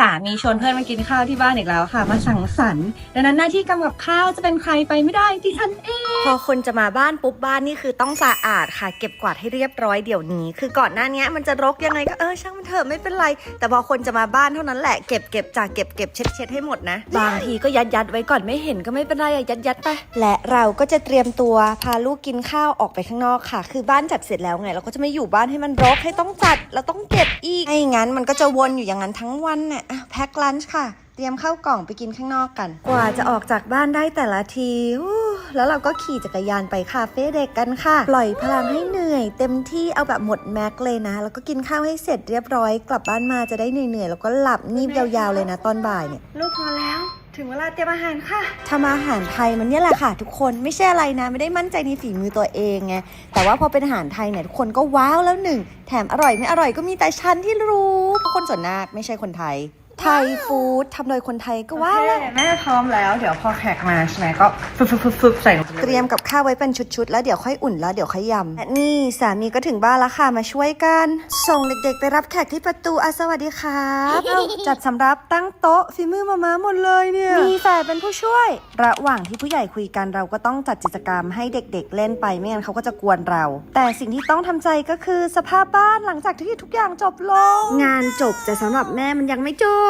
สามีชวนเพื่อนมากินข้าวที่บ้านอีกแล้วค่ะ มาสังสรรค์ดังนั้นหน้าที่กำกับข้าวจะเป็นใครไปไม่ได้ที่ฉันเอง พอคนจะมาบ้านปุ๊บบ้านนี่คือต้องสะอาดค่ะ เก็บกวาดให้เรียบร้อยเดี๋ยวนี้ คือก่อนหน้านี้มันจะรกยังไงก็เออช่างมันเถอะไม่เป็นไร แต่พอคนจะมาบ้านเท่านั้นแหละเก็บเก็บจากเก็บเก็บเช็ดเช็ดให้หมดนะ บางทีก็ยัดยัดไว้ก่อนไม่เห็นก็ไม่เป็นไรอะยัดยัดไปและเราก็จะเตรียมตัวพาลูกกินข้าวออกไปข้างนอกค่ะ คือบ้านจัดเสร็จแล้วไงเราก็จะไม่อยู่บ้านให้มันรกให้ต้องจัดแล้วต้องเก็บอีกไม่งั้นมันก็จะวนอยู่อย่างนั้นทั้งวันน่ะแพ็คลันช์ค่ะ เตรียมข้าวกล่องไปกินข้างนอกกัน กว่าจะออกจากบ้านได้แต่ละทีอู้แล้วเราก็ขี่จักรยานไปคาเฟ่เด็กกันค่ะ ปล่อยพลังให้เหนื่อย เต็มที่เอาแบบหมดแม็กเลยนะ แล้วก็กินข้าวให้เสร็จเรียบร้อย กลับบ้านมาจะได้เหนื่อยๆ แล้วก็หลับงีบยาวๆเลยนะตอนบ่ายเนี่ยลูกพอแล้วถึงเวลาเตรียมอาหารค่ะทำอาหารไทยมันเนี่ยแหละค่ะ ทุกคนไม่ใช่อะไรนะ ไม่ได้มั่นใจในฝีมือตัวเองไงแต่ว่าพอเป็นอาหารไทยเนี่ยทุกคนก็ว้าวแล้วหนึ่งแถมอร่อยไม่อร่อยก็มีแต่ฉันที่รู้เพราะคนส่วนมากไม่ใช่คนไทย ไทยฟู้ดทำโดยคนไทยก็ว้าวแล้วแม่พร้อมแล้ว เดี๋ยวพอแขกมาใช่ไหมก็ฟึบฟึบฟึบฟึบใส่ลงไปลเตรียมกับข้าวไว้เป็นชุดๆ แล้วเดี๋ยวค่อยอุ่นแล้วเดี๋ยวค่อยยำและนี่สามีก็ถึงบ้านแล้วค่ะมาช่วยกัน ส่งเด็กๆ ไปรับแขกที่ประตูอาสวัสดีครับเอาจัดสำรับตั้งโต๊ะฝีมือมาม่าหมดเลยเนี่ยมีแฝดเป็นผู้ช่วย ระหว่างที่ผู้ใหญ่คุยกันเราก็ต้องจัดกิจกรรมให้เด็กๆ เล่นไปไม่งั้นเขาก็จะกวนเรา แต่สิ่งที่ต้องทำใจก็คือสภาพบ้านหลังจากที่ทุกอย่างจบลง งานจบแต่สำหรับแม่มันยังไม่จบ